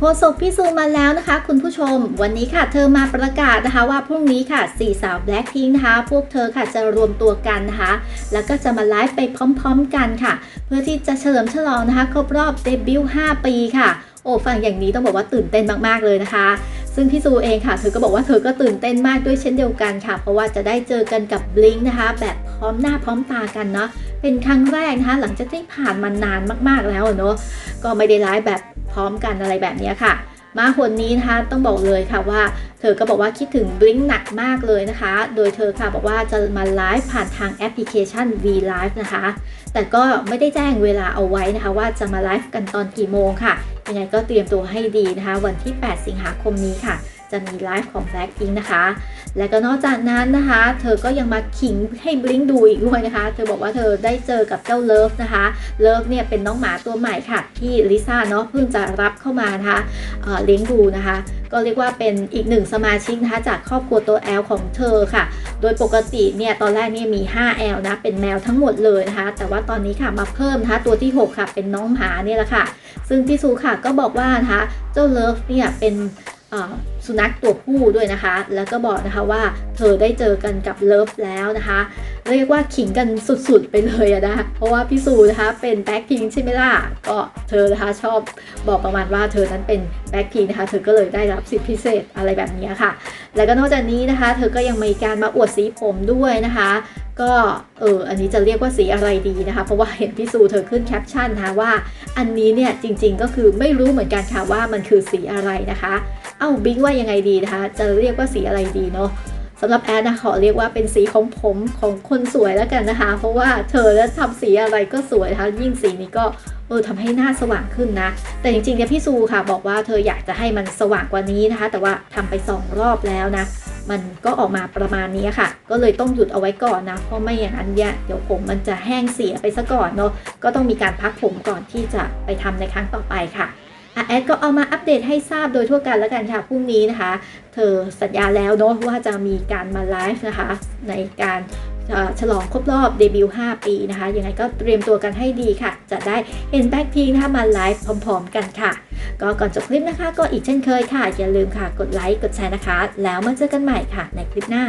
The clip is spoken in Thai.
โฆษกพี่ซูมาแล้วนะคะ คุณผู้ชม วันนี้ค่ะ เธอมาประกาศนะคะว่าพรุ่งนี้ค่ะสี่สาว Blackpink นะคะ พวกเธอค่ะจะรวมตัวกันนะคะ แล้วก็จะมาไลฟ์ไปพร้อมๆกันค่ะ เพื่อที่จะเฉลิมฉลองนะคะ ครบรอบเดบิวต์5ปีค่ะโอ้ฟังอย่างนี้ต้องบอกว่าตื่นเต้นมากๆเลยนะคะ ซึ่งพี่ซูเองค่ะ เธอก็บอกว่าเธอก็ตื่นเต้นมากด้วยเช่นเดียวกันค่ะ เพราะว่าจะได้เจอกันกับ Blink นะคะ แบบพร้อมหน้าพร้อมตากันเนาะเป็นครั้งแรกนะคะ หลังจากที่ผ่านมานานมากๆแล้วเนาะก็ไม่ได้ไลฟ์แบบ พร้อมกันอะไรแบบนี้ค่ะ มาหนนี้นะคะต้องบอกเลยค่ะว่า เธอก็บอกว่าคิดถึงบลิงหนักมากเลยนะคะ โดยเธอค่ะบอกว่าจะมาไลฟ์ผ่านทางแอปพลิเคชัน V Live นะคะ แต่ก็ไม่ได้แจ้งเวลาเอาไว้นะคะ ว่าจะมาไลฟ์กันตอนกี่โมงค่ะยังไงก็เตรียมตัวให้ดีนะคะ วันที่ 8 สิงหาคมนี้ค่ะ จะมีไลฟ์ของ Blackpink นะคะ และก็นอกจากนั้นนะคะ เธอก็ยังมาขิงให้บลิงดูอีกด้วยนะคะ เธอบอกว่าเธอได้เจอกับเจ้าเลิฟนะคะเลิฟเนี่ยเป็นน้องหมาตัวใหม่ค่ะ ที่ลิซ่าเนาะเพิ่งจะรับเข้ามานะคะเลี้ยงดูนะคะ ก็เรียกว่าเป็นอีกหนึ่งสมาชิกนะคะจากครอบครัวตัวแอลของเธอค่ะ โดยปกติเนี่ยตอนแรกเนี่ยมี5แอลนะเป็นแมวทั้งหมดเลยนะคะ แต่ว่าตอนนี้ค่ะมาเพิ่มนะคะตัวที่ 6 ค่ะ เป็นน้องหมาเนี่ยแหละค่ะ ซึ่งพี่ซูค่ะก็บอกว่านะคะเจ้าเลิฟเนี่ยเป็น สุนัขตัวผู้ด้วยนะคะ แล้วก็บอกนะคะว่าเธอได้เจอกันกับเลิฟแล้วนะคะ เรียกว่าขิงกันสุดๆไปเลยอะนะคะเพราะว่าพี่ซูนะคะเป็นแบ็คพิงใช่ไหมล่ะ ก็เธอนะคะชอบบอกประมาณว่าเธอนั้นเป็นแบ็คพิงนะคะ เธอก็เลยได้รับสิทธิพิเศษอะไรแบบนี้ค่ะ แล้วก็นอกจากนี้นะคะ เธอก็ยังมีการมาอวดสีผมด้วยนะคะ ก็เอออันนี้จะเรียกว่าสีอะไรดีนะคะ เพราะว่าเห็นพี่ซูเธอขึ้นแคปชั่นนะคะว่า อันนี้เนี่ยจริงๆก็คือไม่รู้เหมือนกันค่ะว่ามันคือสีอะไรนะคะ เอ้าบิ๊กว่ายังไงดีนะคะ จะเรียกว่าสีอะไรดีเนาะสำหรับแอดนะขอเรียกว่าเป็นสีของผมของคนสวยแล้วกันนะคะ เพราะว่าเธอแล้วทำสีอะไรก็สวยนะคะยิ่งสีนี้ก็เออทำให้หน้าสว่างขึ้นนะ แต่จริงๆเนี่ยพี่ซูค่ะบอกว่าเธออยากจะให้มันสว่างกว่านี้นะคะ แต่ว่าทำไปสองรอบแล้วนะ มันก็ออกมาประมาณนี้ค่ะ ก็เลยต้องหยุดเอาไว้ก่อนนะ เพราะไม่อย่างนั้นเนี่ยเดี๋ยวผมมันจะแห้งเสียไปซะก่อนเนาะ ก็ต้องมีการพักผมก่อนที่จะไปทำในครั้งต่อไปค่ะแอดก็เอามาอัปเดตให้ทราบโดยทั่วกันแล้วกันค่ะพรุ่งนี้นะคะ เธอสัญญาแล้วเนาะว่าจะมีการมาไลฟ์นะคะ ในการ ฉลองครบรอบเดบิวต์5ปีนะคะ ยังไงก็เตรียมตัวกันให้ดีค่ะ จะได้เห็นแบ็คพิงนะคะมาไลฟ์พร้อมๆกันค่ะ ก็ก่อนจบคลิปนะคะ ก็อีกเช่นเคยค่ะ อย่าลืมค่ะ กดไลค์ กดแชร์นะคะ แล้วมาเจอกันใหม่ค่ะ ในคลิปหน้า